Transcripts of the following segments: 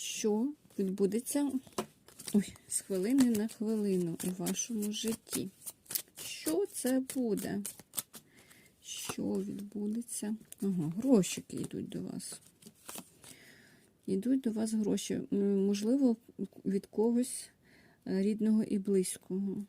що відбудеться ой, з хвилини на хвилину у вашому житті. Що це буде? Що відбудеться? Ага, грошики йдуть до вас. Йдуть до вас гроші. Можливо, від когось е, рідного і близького.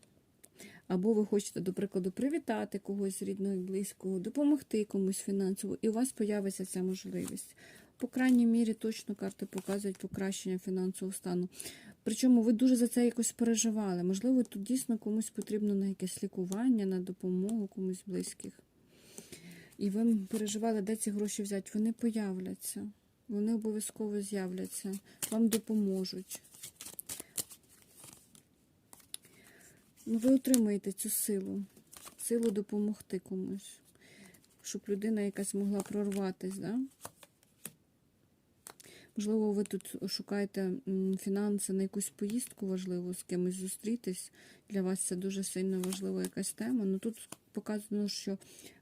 Або ви хочете, до прикладу, привітати когось рідного і близького, допомогти комусь фінансово, і у вас появиться ця можливість. По крайній мірі, точно карти показують покращення фінансового стану. Причому ви дуже за це якось переживали. Можливо, тут дійсно комусь потрібно на якесь лікування, на допомогу комусь близьких. І ви переживали, де ці гроші взяти. Вони появляться. Вони обов'язково з'являться, вам допоможуть. Ну, ви отримаєте цю силу, силу допомогти комусь, щоб людина якась могла прорватися. Да? Можливо, ви тут шукаєте фінанси на якусь поїздку важливу, з кимось зустрітись. Для вас це дуже сильно важлива якась тема. Ну тут показано, що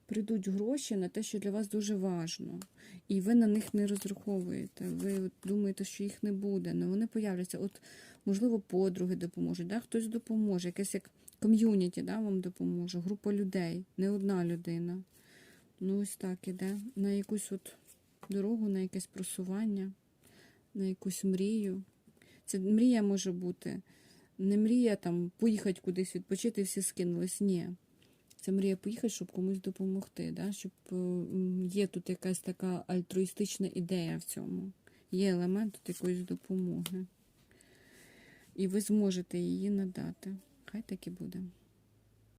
прийдуть гроші на те, що для вас дуже важно. І ви на них не розраховуєте. Ви думаєте, що їх не буде, але вони появляться. От, можливо, подруги допоможуть, да? хтось допоможе, якесь як ком'юніті да, вам допоможе, група людей, не одна людина. Ну, ось так іде. На якусь от дорогу, на якесь просування, на якусь мрію. Це мрія може бути. Не мрія там поїхати кудись відпочити всі скинулись. Ні. Це мрія поїхати, щоб комусь допомогти. Да? Щоб е, є тут якась така альтруїстична ідея в цьому. Є елемент тут якоїсь допомоги. І ви зможете її надати. Хай так і буде.